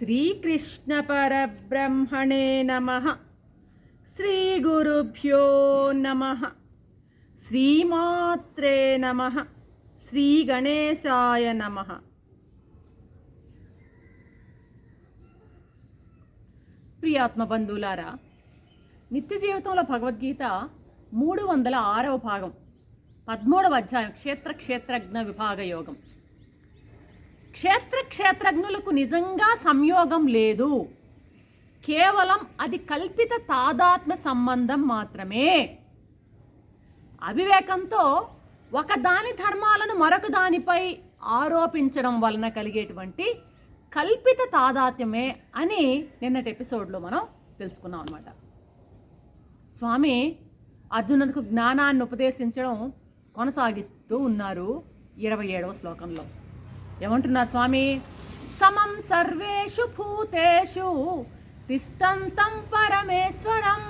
శ్రీకృష్ణపరబ్రహ్మణే నమ. శ్రీగురుభ్యో నమ. శ్రీమాత్రే నమ. శ్రీగణేశాయ నమ. ప్రియాత్మ బంధువులారా నిత్య జీవితంలో భగవద్గీత మూడు వందల ఆరవ భాగం పదమూడవ అధ్యాయం క్షేత్ర క్షేత్రజ్ఞ విభాగ యోగం. క్షేత్ర క్షేత్రజ్ఞులకు నిజంగా సంయోగం లేదు. కేవలం అది కల్పిత తాదాత్మ్య సంబంధం మాత్రమే. అవివేకంతో ఒక దాని ధర్మాలను మరొక దానిపై ఆరోపించడం వలన కలిగేటువంటి కల్పిత తాదాత్మ్యమే అని నిన్నటి ఎపిసోడ్లో మనం తెలుసుకున్నాం అనమాట స్వామి అర్జునుడికి జ్ఞానాన్ని ఉపదేశించడం కొనసాగిస్తూ ఉన్నారు ఇరవై ఏడవ శ్లోకంలో. ఏమంటున్నారు స్వామి? సమం సర్వేషు భూతేషు తిష్టంతం పరమేశ్వరం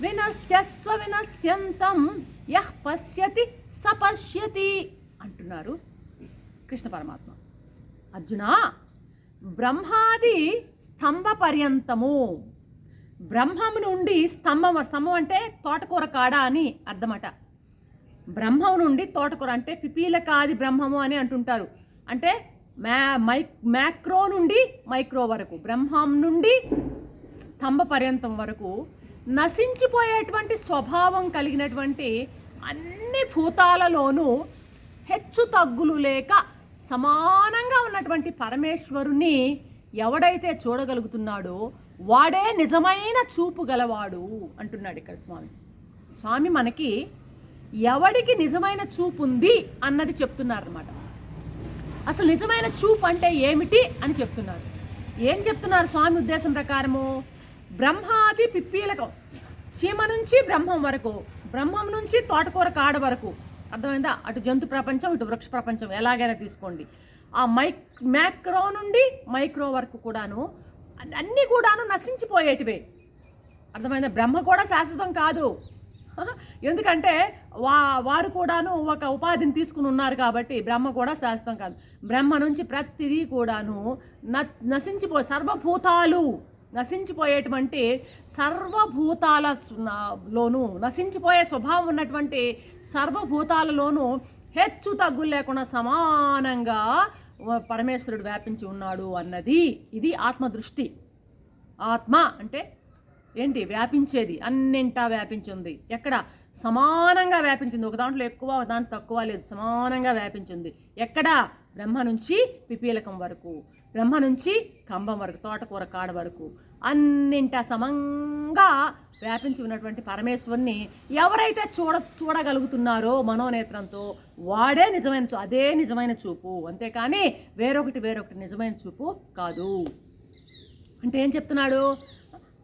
వినస్యస్వ వినశ్యంతం యహ్ పశ్యతి సపశ్యతి అంటున్నారు కృష్ణ పరమాత్మ. అర్జున బ్రహ్మాది స్తంభ పర్యంతము. బ్రహ్మం నుండి స్తంభం స్తంభం అంటే తోటకూర కాడ అని అర్థమట. బ్రహ్మం నుండి తోటకూర అంటే పిపీలకాది బ్రహ్మము అని అంటుంటారు. అంటే మ్యా మై మ్యాక్రో నుండి మైక్రో వరకు బ్రహ్మం నుండి స్తంభ పర్యంతం వరకు నశించిపోయేటువంటి స్వభావం కలిగినటువంటి అన్ని భూతాలలోనూ హెచ్చు తగ్గులు లేక సమానంగా ఉన్నటువంటి పరమేశ్వరుని ఎవడైతే చూడగలుగుతున్నాడో వాడే నిజమైన చూపు గలవాడు అంటున్నాడు ఇక్కడ స్వామి. స్వామి మనకి ఎవడికి నిజమైన చూపు ఉంది అన్నది చెప్తున్నారన్నమాట. అసలు నిజమైన చూపు అంటే ఏమిటి అని చెప్తున్నారు. ఏం చెప్తున్నారు స్వామి ఉద్దేశం ప్రకారము? బ్రహ్మాది పిప్పీలకం చీమ నుంచి బ్రహ్మం వరకు బ్రహ్మం నుంచి తోటకూర కాడ వరకు అర్థమైందా? అటు జంతు ప్రపంచం ఇటు వృక్ష ప్రపంచం ఎలాగైనా తీసుకోండి. ఆ మైక్ మ్యాక్రో నుండి మైక్రో వరకు కూడాను అన్నీ కూడాను నశించిపోయేటివే. అర్థమైందా? బ్రహ్మ కూడా శాశ్వతం కాదు. ఎందుకంటే వా వారు కూడాను ఒక ఉపాధిని తీసుకుని ఉన్నారు కాబట్టి బ్రహ్మ కూడా శాశ్వతం కాదు. బ్రహ్మ నుంచి ప్రతిదీ కూడాను న నశించిపో సర్వభూతాలు నశించిపోయేటువంటి సర్వభూతాల లోనూ నశించిపోయే స్వభావం ఉన్నటువంటి సర్వభూతాలలోనూ హెచ్చు తగ్గులు లేకుండా సమానంగా పరమేశ్వరుడు వ్యాపించి ఉన్నాడు అన్నది. ఇది ఆత్మదృష్టి. ఆత్మ అంటే ఏంటి? వ్యాపించేది. అన్నింటా వ్యాపించింది. ఎక్కడ? సమానంగా వ్యాపించింది. ఒక దాంట్లో ఎక్కువ ఒక దాంట్లో తక్కువ లేదు. సమానంగా వ్యాపించింది. ఎక్కడ? బ్రహ్మ నుంచి పిపీలకం వరకు. బ్రహ్మ నుంచి కంబం వరకు తోటకూర కాడ వరకు. అన్నింట సమంగా వ్యాపించి ఉన్నటువంటి పరమేశ్వరుని ఎవరైతే చూడ చూడగలుగుతున్నారో మనోనేత్రంతో వాడే నిజమైన చూ అదే నిజమైన చూపు. అంతేకాని వేరొకటి వేరొకటి నిజమైన చూపు కాదు. అంటే ఏం చెప్తున్నాడు?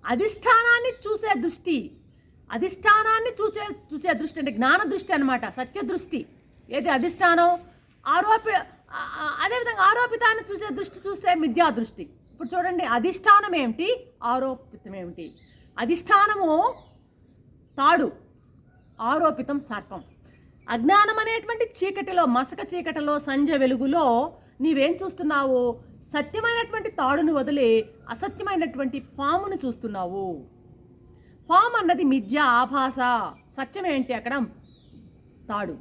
అధిష్టానాన్ని చూసే దృష్టి. అధిష్టానాన్ని చూసే చూసే దృష్టి అంటే జ్ఞాన దృష్టి అనమాట సత్య దృష్టి. ఏది అధిష్టానం? ఆరోపి అదేవిధంగా ఆరోపితాన్ని చూసే దృష్టి చూస్తే మిథ్యా దృష్టి. ఇప్పుడు చూడండి అధిష్టానం ఏమిటి? ఆరోపితం ఏమిటి? అధిష్టానము తాడు ఆరోపితం సర్పం. అజ్ఞానం అనేటువంటి చీకటిలో మసక చీకటిలో సంజ వెలుగులో నీవేం చూస్తున్నావు? సత్యమైనటువంటి తాడును వదిలి అసత్యమైనటువంటి పామును చూస్తున్నావు. పాము అన్నది మిథ్య ఆభాస సత్యం ఏంటి అక్కడ? తాడు.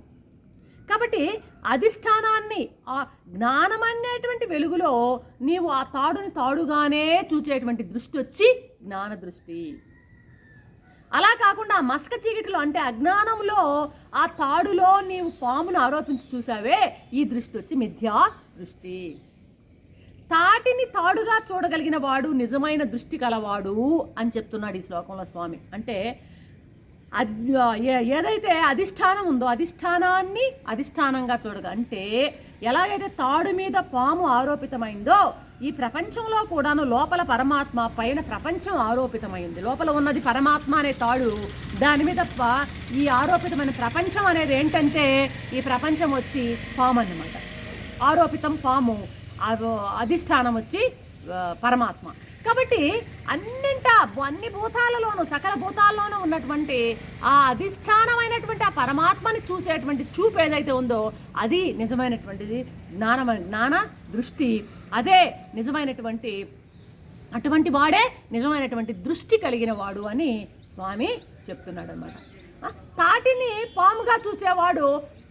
కాబట్టి అధిష్టానాన్ని ఆ జ్ఞానం అనేటువంటి వెలుగులో నీవు ఆ తాడుని తాడుగానే చూచేటువంటి దృష్టి వచ్చి జ్ఞాన దృష్టి. అలా కాకుండా మస్క చీకటిలో అంటే అజ్ఞానంలో ఆ తాడులో నీవు పామును ఆరోపించి చూసావే ఈ దృష్టి వచ్చి మిథ్యా దృష్టి. తాటిని తాడుగా చూడగలిగిన వాడు నిజమైన దృష్టి కలవాడు అని చెప్తున్నాడు ఈ శ్లోకంలో స్వామి. అంటే ఏదైతే అధిష్టానం ఉందో అధిష్టానాన్ని అధిష్టానంగా చూడగ అంటే ఎలాగైతే తాడు మీద పాము ఆరోపితమైందో ఈ ప్రపంచంలో కూడాను లోపల పరమాత్మ పైన ప్రపంచం ఆరోపితమైంది. లోపల ఉన్నది పరమాత్మ అనే తాడు. దాని మీద ఈ ఆరోపితమైన ప్రపంచం అనేది ఏంటంటే ఈ ప్రపంచం వచ్చి పాము అన్నమాట. ఆరోపితం పాము. అధిష్టానం వచ్చి పరమాత్మ. కాబట్టి అన్నింట అన్ని భూతాలలోనూ సకల భూతాల్లోనూ ఉన్నటువంటి ఆ అధిష్టానమైనటువంటి ఆ పరమాత్మని చూసేటువంటి చూపు ఏదైతే ఉందో అది నిజమైనటువంటిది జ్ఞానమైన జ్ఞాన దృష్టి. అదే నిజమైనటువంటి అటువంటి వాడే నిజమైనటువంటి దృష్టి కలిగిన వాడు అని స్వామి చెప్తున్నాడు అనమాట తాటిని పాముగా చూసేవాడు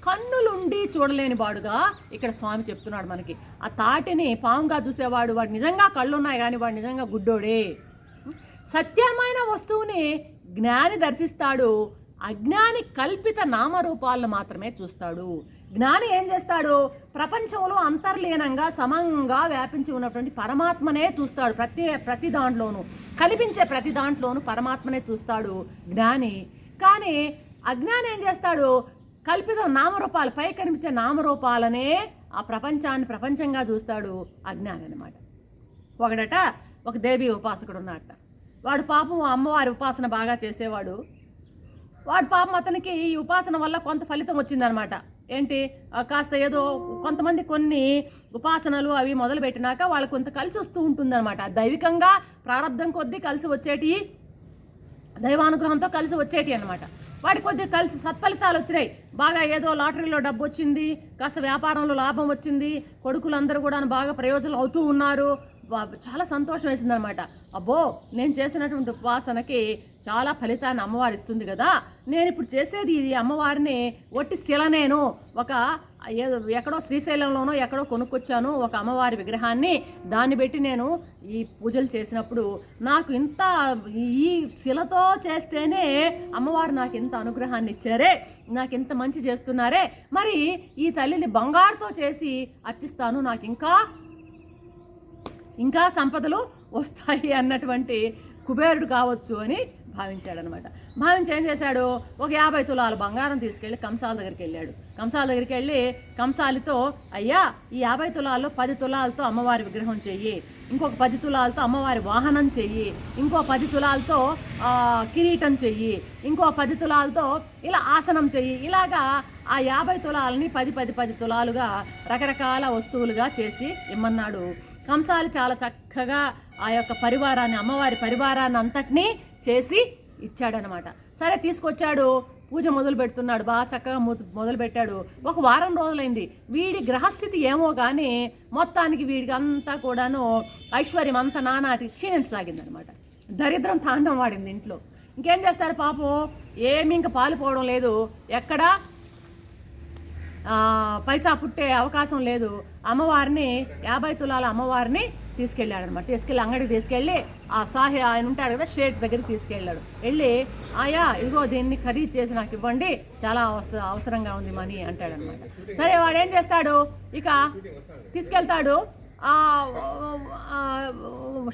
కన్నులుండి చూడలేని వాడుగా ఇక్కడ స్వామి చెప్తున్నాడు మనకి. ఆ తాటిని పాముగా చూసేవాడు వాడు నిజంగా కళ్ళు ఉన్నాయి కానీ వాడు నిజంగా గుడ్డోడే. సత్యమైన వస్తువుని జ్ఞాని దర్శిస్తాడు. అజ్ఞాని కల్పిత నామరూపాలను మాత్రమే చూస్తాడు. జ్ఞాని ఏం చేస్తాడు? ప్రపంచంలో అంతర్లీనంగా సమంగా వ్యాపించి ఉన్నటువంటి పరమాత్మనే చూస్తాడు ప్రతి ప్రతి దాంట్లోనూ. కనిపించే ప్రతి దాంట్లోనూ పరమాత్మనే చూస్తాడు జ్ఞాని. కానీ అజ్ఞాని ఏం చేస్తాడు? కల్పిత నామరూపాలు పై కనిపించే నామరూపాలనే ఆ ప్రపంచాన్ని ప్రపంచంగా చూస్తాడు అజ్ఞాని అనమాట ఒకడట ఒక దేవి ఉపాసకుడు ఉన్నట వాడు పాపం అమ్మవారి ఉపాసన బాగా చేసేవాడు. వాడు పాపం అతనికి ఈ ఉపాసన వల్ల కొంత ఫలితం వచ్చిందనమాట ఏంటి? కాస్త ఏదో కొంతమంది కొన్ని ఉపాసనలు అవి మొదలుపెట్టినాక వాళ్ళు కొంత కలిసి వస్తూ ఉంటుందన్నమాట. దైవికంగా ప్రారంధం కొద్దీ కలిసి వచ్చేటి దైవానుగ్రహంతో కలిసి వచ్చేటి అనమాట వాడి కొద్దిగా కలిసి సత్ఫలితాలు వచ్చినాయి. బాగా ఏదో లాటరీలో డబ్బు వచ్చింది కాస్త వ్యాపారంలో లాభం వచ్చింది కొడుకులందరూ కూడా బాగా ప్రయోజనం అవుతూ ఉన్నారు. చాలా సంతోషం వేసింది అనమాట అబ్బో నేను చేసినటువంటి ఉపాసనకి చాలా ఫలితాన్ని అమ్మవారు ఇస్తుంది కదా. నేను ఇప్పుడు చేసేది ఇది అమ్మవారిని ఒట్టి శిల నేను ఒక ఎక్కడో శ్రీశైలంలోనో ఎక్కడో కొనుక్కొచ్చాను ఒక అమ్మవారి విగ్రహాన్ని. దాన్ని పెట్టి నేను ఈ పూజలు చేసినప్పుడు నాకు ఇంత ఈ శిలతో చేస్తేనే అమ్మవారు నాకు ఇంత అనుగ్రహాన్ని ఇచ్చారే నాకు ఇంత మంచి చేస్తున్నారే. మరి ఈ తల్లిని బంగారుతో చేసి అర్చిస్తాను నాకు ఇంకా ఇంకా సంపదలు వస్తాయి అన్నటువంటి కుబేరుడు కావచ్చు అని భావించాడనమాట. భావించి ఏం చేశాడు? ఒక యాభై తులాల బంగారం తీసుకెళ్ళి కంసాల దగ్గరికి వెళ్ళాడు. కంసాల దగ్గరికి వెళ్ళి కంసాలితో అయ్యా ఈ యాభై తులాల్లో పది తులాలతో అమ్మవారి విగ్రహం చెయ్యి. ఇంకొక పది తులాలతో అమ్మవారి వాహనం చెయ్యి. ఇంకో పది తులాలతో కిరీటం చెయ్యి. ఇంకో పది తులాలతో ఇలా ఆసనం చెయ్యి. ఇలాగా ఆ యాభై తులాలని పది పది పది తులాలుగా రకరకాల వస్తువులుగా చేసి ఇమ్మన్నాడు. కంసాలు చాలా చక్కగా ఆ యొక్క పరివారాన్ని అమ్మవారి పరివారాన్ని అంతటినీ చేసి ఇచ్చాడనమాట. సరే తీసుకొచ్చాడు. పూజ మొదలు పెడుతున్నాడు. బాగా చక్కగా మొదలు పెట్టాడు. ఒక వారం రోజులైంది. వీడి గ్రహస్థితి ఏమో కానీ మొత్తానికి వీడికి అంతా కూడాను ఐశ్వర్యం అంతా నానాటి క్షీణించసాగిందనమాట దరిద్రం తాండం వాడింది ఇంట్లో. ఇంకేం చేస్తారు పాపం? ఏమి ఇంకా పాలుపోవడం లేదు. ఎక్కడా? పైసా పుట్టే అవకాశం లేదు. అమ్మవారిని యాభై తులాల అమ్మవారిని తీసుకెళ్ళాడు అనమాట తీసుకెళ్ళి అంగడికి తీసుకెళ్ళి ఆ సాహి ఆయన ఉంటాడు కదా షేట్ దగ్గరికి తీసుకెళ్ళాడు. వెళ్ళి ఆయా ఇదిగో దీన్ని ఖరీదు చేసి నాకు ఇవ్వండి. చాలా అవసర అవసరంగా ఉంది మనీ అంటాడనమాట. సరే వాడు ఏం చేస్తాడు? ఇక తీసుకెళ్తాడు.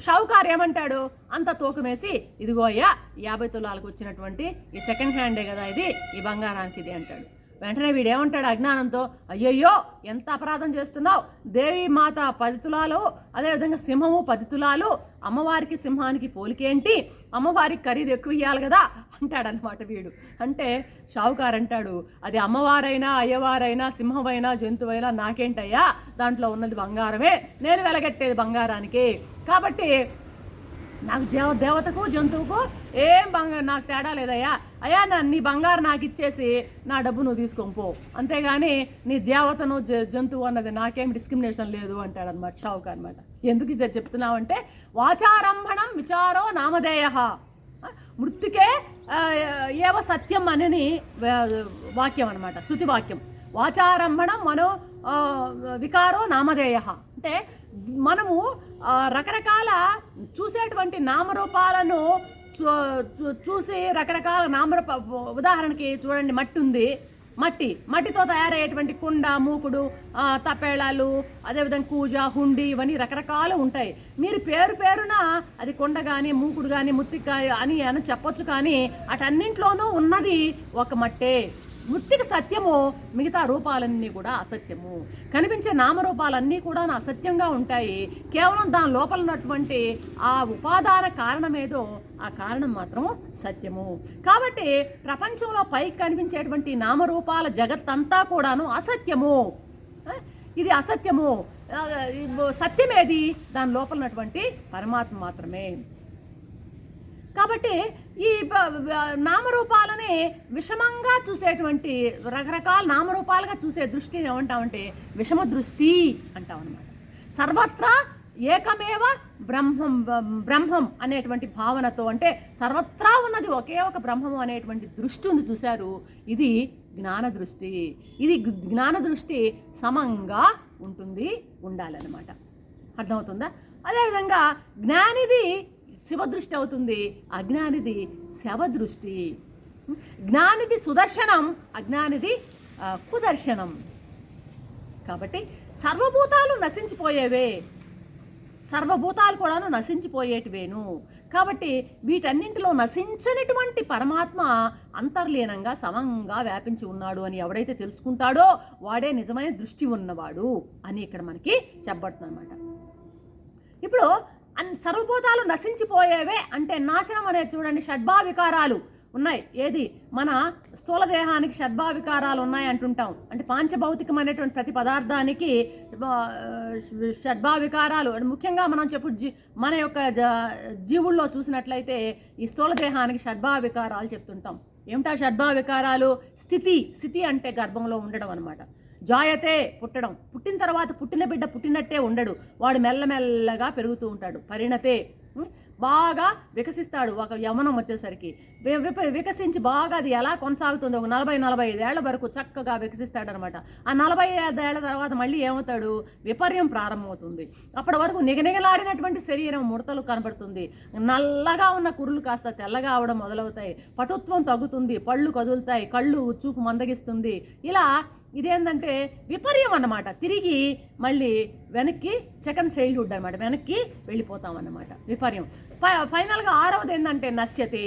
షావుకారు ఏమంటాడు? అంత తూకమేసి ఇదిగో అయ్యా యాభై తులాలకు వచ్చినటువంటి ఈ సెకండ్ హ్యాండే కదా ఇది ఈ బంగారానికి ఇది అంటాడు. వెంటనే వీడేమంటాడు అజ్ఞానంతో అయ్యయ్యో ఎంత అపరాధం చేస్తున్నావు? దేవి మాత పది తులాలు అదేవిధంగా సింహము పది తులాలు అమ్మవారికి సింహానికి పోలికేంటి? అమ్మవారికి ఖరీదు ఎక్కువ ఇవ్వాలి కదా అంటాడనమాట వీడు. అంటే షావుకారు అంటాడు అది అమ్మవారైనా అయ్యవారైనా సింహమైనా జంతువైనా నాకేంటయ్యా? దాంట్లో ఉన్నది బంగారమే నేను వెలగట్టేది బంగారానికి. కాబట్టి నాకు దేవ దేవతకు జంతువుకు ఏం బంగారు నాకు తేడా లేదయ్యా. అయ్యా నా నీ బంగారు నాకు ఇచ్చేసి నా డబ్బు నువ్వు తీసుకొని పో. అంతేగాని నీ దేవతను జంతువు అన్నది నాకేం డిస్క్రిమినేషన్ లేదు అంటాడనమాట షావుక్ అనమాట ఎందుకు ఇది చెప్తున్నావంటే వాచారంభణం విచారో నామధేయ. మృతికే ఏవ సత్యం అని వాక్యం అనమాట శృతి వాక్యం వాచారంభణం మనో వికారో నామధేయ. అంటే మనము రకరకాల చూసేటువంటి నామరూపాలను చూ- చూసి రకరకాల నామరూప ఉదాహరణకి చూడండి మట్టి ఉంది మట్టి మట్టితో తయారయ్యేటువంటి కుండ మూకుడు తపేళాలు అదేవిధంగా కూజ హుండి ఇవన్నీ రకరకాలు ఉంటాయి. మీరు పేరు పేరున అది కుండ కానీ మూకుడు కానీ ముత్తికాయ అని అని చెప్పొచ్చు కానీ అటన్నింట్లోనూ ఉన్నది ఒక మట్టే. మృత్తిక సత్యము మిగతా రూపాలన్నీ కూడా అసత్యము. కనిపించే నామరూపాలన్నీ కూడా అసత్యంగా ఉంటాయి. కేవలం దాని లోపల ఉన్నటువంటి ఆ ఉపాదాన కారణమేదో ఆ కారణం మాత్రం సత్యము. కాబట్టి ప్రపంచంలో పైకి కనిపించేటువంటి నామరూపాల జగత్తంతా కూడాను అసత్యము. ఇది అసత్యము. సత్యమేది? దాని లోపల ఉన్నటువంటి పరమాత్మ మాత్రమే. కాబట్టి ఈ నామరూపాల దాన్ని విషమంగా చూసేటువంటి రకరకాల నామరూపాలుగా చూసే దృష్టిని ఏమంటామంటే విషమ దృష్టి అంటాం అనమాట సర్వత్రా ఏకమేవ బ్రహ్మం బ్రహ్మం అనేటువంటి భావనతో అంటే సర్వత్రా ఉన్నది ఒకే ఒక బ్రహ్మము అనేటువంటి దృష్టి ఉంది చూశారు. ఇది జ్ఞాన దృష్టి ఇది జ్ఞాన దృష్టి సమంగా ఉంటుంది ఉండాలన్నమాట. అర్థమవుతుందా? అదేవిధంగా జ్ఞానిది శివదృష్టి అవుతుంది అజ్ఞానిది శవదృష్టి. జ్ఞానిది సుదర్శనం అజ్ఞానిది కుదర్శనం. కాబట్టి సర్వభూతాలు నశించిపోయేవే. సర్వభూతాలు కూడాను నశించిపోయేటివేను. కాబట్టి వీటన్నింటిలో నశించనటువంటి పరమాత్మ అంతర్లీనంగా సమంగా వ్యాపించి ఉన్నాడు అని ఎవడైతే తెలుసుకుంటాడో వాడే నిజమైన దృష్టి ఉన్నవాడు అని ఇక్కడ మనకి చెప్పబడుతుంది అనమాట ఇప్పుడు అన్ సర్వభూతాలు నశించిపోయేవే అంటే నాశనం అనేది చూడండి షడ్భా వికారాలు ఉన్నాయి. ఏది? మన స్థూల దేహానికి షడ్భావికారాలు ఉన్నాయి అంటుంటాం. అంటే పాంచభౌతికమైనటువంటి ప్రతి పదార్థానికి షడ్భావికారాలు. వికారాలు ముఖ్యంగా మనం చెప్పు జీ మన యొక్క జ- జీవుల్లో చూసినట్లయితే ఈ స్థూల దేహానికి షడ్భావికారాలు చెప్తుంటాం. ఏమిటా షడ్భావికారాలు? స్థితి. స్థితి అంటే గర్భంలో ఉండడం అనమాట జాయతే పుట్టడం. పుట్టిన తర్వాత పుట్టిన బిడ్డ పుట్టినట్టే ఉండడు. వాడు మెల్లమెల్లగా పెరుగుతూ ఉంటాడు. పరిణతే. బాగా వికసిస్తాడు ఒక యమనం వచ్చేసరికి. వికసించి బాగా అది ఎలా కొనసాగుతుందో ఒక నలభై నలభై ఐదేళ్ళ వరకు చక్కగా వికసిస్తాడనమాట. ఆ నలభై ఐదేళ్ళ తర్వాత మళ్ళీ ఏమవుతాడు? విపర్యం ప్రారంభమవుతుంది. అప్పటి వరకు నిగనిగలాడినటువంటి శరీరం ముడతలు కనబడుతుంది. నల్లగా ఉన్న కురులు కాస్త తెల్లగా అవడం మొదలవుతాయి. పటుత్వం తగ్గుతుంది పళ్ళు కదులుతాయి కళ్ళు చూపు మందగిస్తుంది. ఇలా ఇదేంటంటే విపర్యం అన్నమాట. తిరిగి మళ్ళీ వెనక్కి సెకండ్ చైల్డ్హుడ్ అనమాట. వెనక్కి వెళ్ళిపోతాం అన్నమాట విపర్యం. ఫైనల్గా ఆరవది ఏంటంటే నశ్యతే.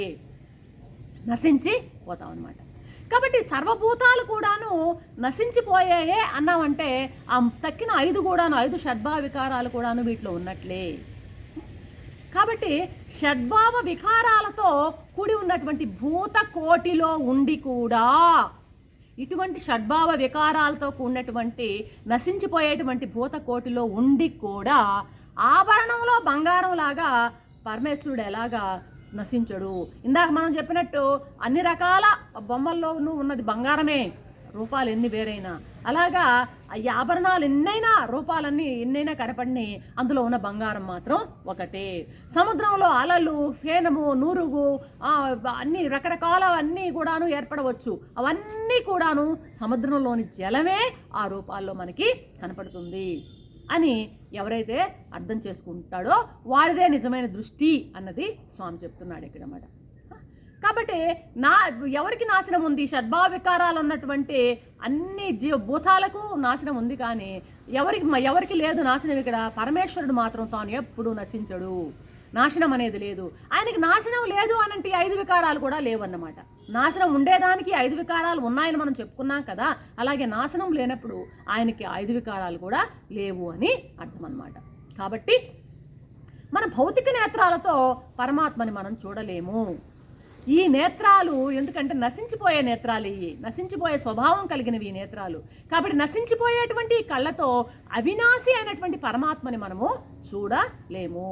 నశించి పోతాం అనమాట కాబట్టి సర్వభూతాలు కూడాను నశించిపోయాయే అన్నామంటే ఆ తక్కిన ఐదు కూడాను ఐదు షడ్భావ వికారాలు కూడాను వీటిలో ఉన్నట్లే. కాబట్టి షడ్భావ వికారాలతో కూడి ఉన్నటువంటి భూత కోటిలో ఉండి కూడా ఇటువంటి షడ్భావ వికారాలతో కూడినటువంటి నశించిపోయేటువంటి భూత కోటిలో ఉండి కూడా ఆభరణంలో బంగారం లాగా పరమేశ్వరుడు ఎలాగా నశించడు. ఇందాక మనం చెప్పినట్టు అన్ని రకాల బొమ్మల్లోనూ ఉన్నది బంగారమే రూపాలు ఎన్ని వేరైనా. అలాగా ఈ ఆభరణాలు ఎన్నైనా రూపాలన్నీ ఎన్నైనా కనపడిని అందులో ఉన్న బంగారం మాత్రం ఒకటే. సముద్రంలో అలలు ఫేనము నూరుగు అన్ని రకరకాల అన్నీ కూడాను ఏర్పడవచ్చు. అవన్నీ కూడాను సముద్రంలోని జలమే ఆ రూపాల్లో మనకి కనపడుతుంది. అని ఎవరైతే అర్థం చేసుకుంటాడో వాడిదే నిజమైన దృష్టి అన్నది స్వామి చెప్తున్నాడు ఇక్కడ అన్నమాట కాబట్టి నా ఎవరికి నాశనం ఉంది? షడ్భావ వికారాలు ఉన్నటువంటి అన్ని జీవ భూతాలకు నాశనం ఉంది కానీ ఎవరికి ఎవరికి లేదు నాశనం ఇక్కడ? పరమేశ్వరుడు మాత్రం తాను ఎప్పుడు నశించడు. నాశనం అనేది లేదు. ఆయనకి నాశనం లేదు అనంటే ఐదు వికారాలు కూడా లేవన్నమాట. నాశనం ఉండేదానికి ఐదు వికారాలు ఉన్నాయని మనం చెప్పుకున్నాం కదా. అలాగే నాశనం లేనప్పుడు ఆయనకి ఐదు వికారాలు కూడా లేవు అని అర్థం అనమాట కాబట్టి మన భౌతిక నేత్రాలతో పరమాత్మని మనం చూడలేము. ఈ నేత్రాలు ఎందుకంటే నశించిపోయే నేత్రాలు ఇవి. నశించిపోయే స్వభావం కలిగినవి ఈ నేత్రాలు. కాబట్టి నశించిపోయేటువంటి ఈ కళ్ళతో అవినాశి అయినటువంటి పరమాత్మని మనము చూడలేము.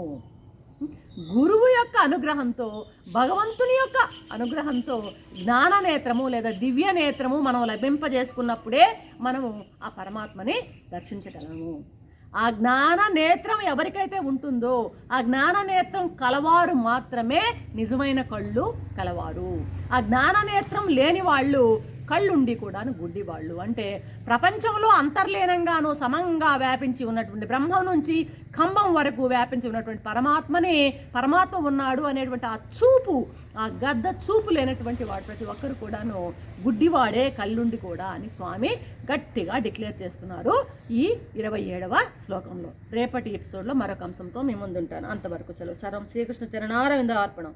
గురువు యొక్క అనుగ్రహంతో భగవంతుని యొక్క అనుగ్రహంతో జ్ఞాన నేత్రము లేదా దివ్య నేత్రము మనం లభింపజేసుకున్నప్పుడే మనము ఆ పరమాత్మని దర్శించగలము. ఆ జ్ఞాన నేత్రం ఎవరికైతే ఉంటుందో ఆ జ్ఞాన నేత్రం కలవారు మాత్రమే నిజమైన కళ్ళు కలవారు. ఆ జ్ఞాన నేత్రం లేని వాళ్ళు కళ్ళుండి కూడా గుడ్డివాళ్ళు. అంటే ప్రపంచంలో అంతర్లీనంగాను సమంగా వ్యాపించి ఉన్నటువంటి బ్రహ్మం నుంచి ఖంభం వరకు వ్యాపించి ఉన్నటువంటి పరమాత్మనే పరమాత్మ ఉన్నాడు అనేటువంటి ఆ చూపు ఆ గద్ద చూపు లేనటువంటి వాడు ప్రతి ఒక్కరు కూడాను గుడ్డివాడే కళ్ళుండి కూడా అని స్వామి గట్టిగా డిక్లేర్ చేస్తున్నారు ఈ ఇరవై ఏడవ శ్లోకంలో. రేపటి ఎపిసోడ్లో మరొక అంశంతో మీ ముందుంటాను. అంతవరకు సెలవు. సర్వం శ్రీకృష్ణ చరణారవింద అర్పణం.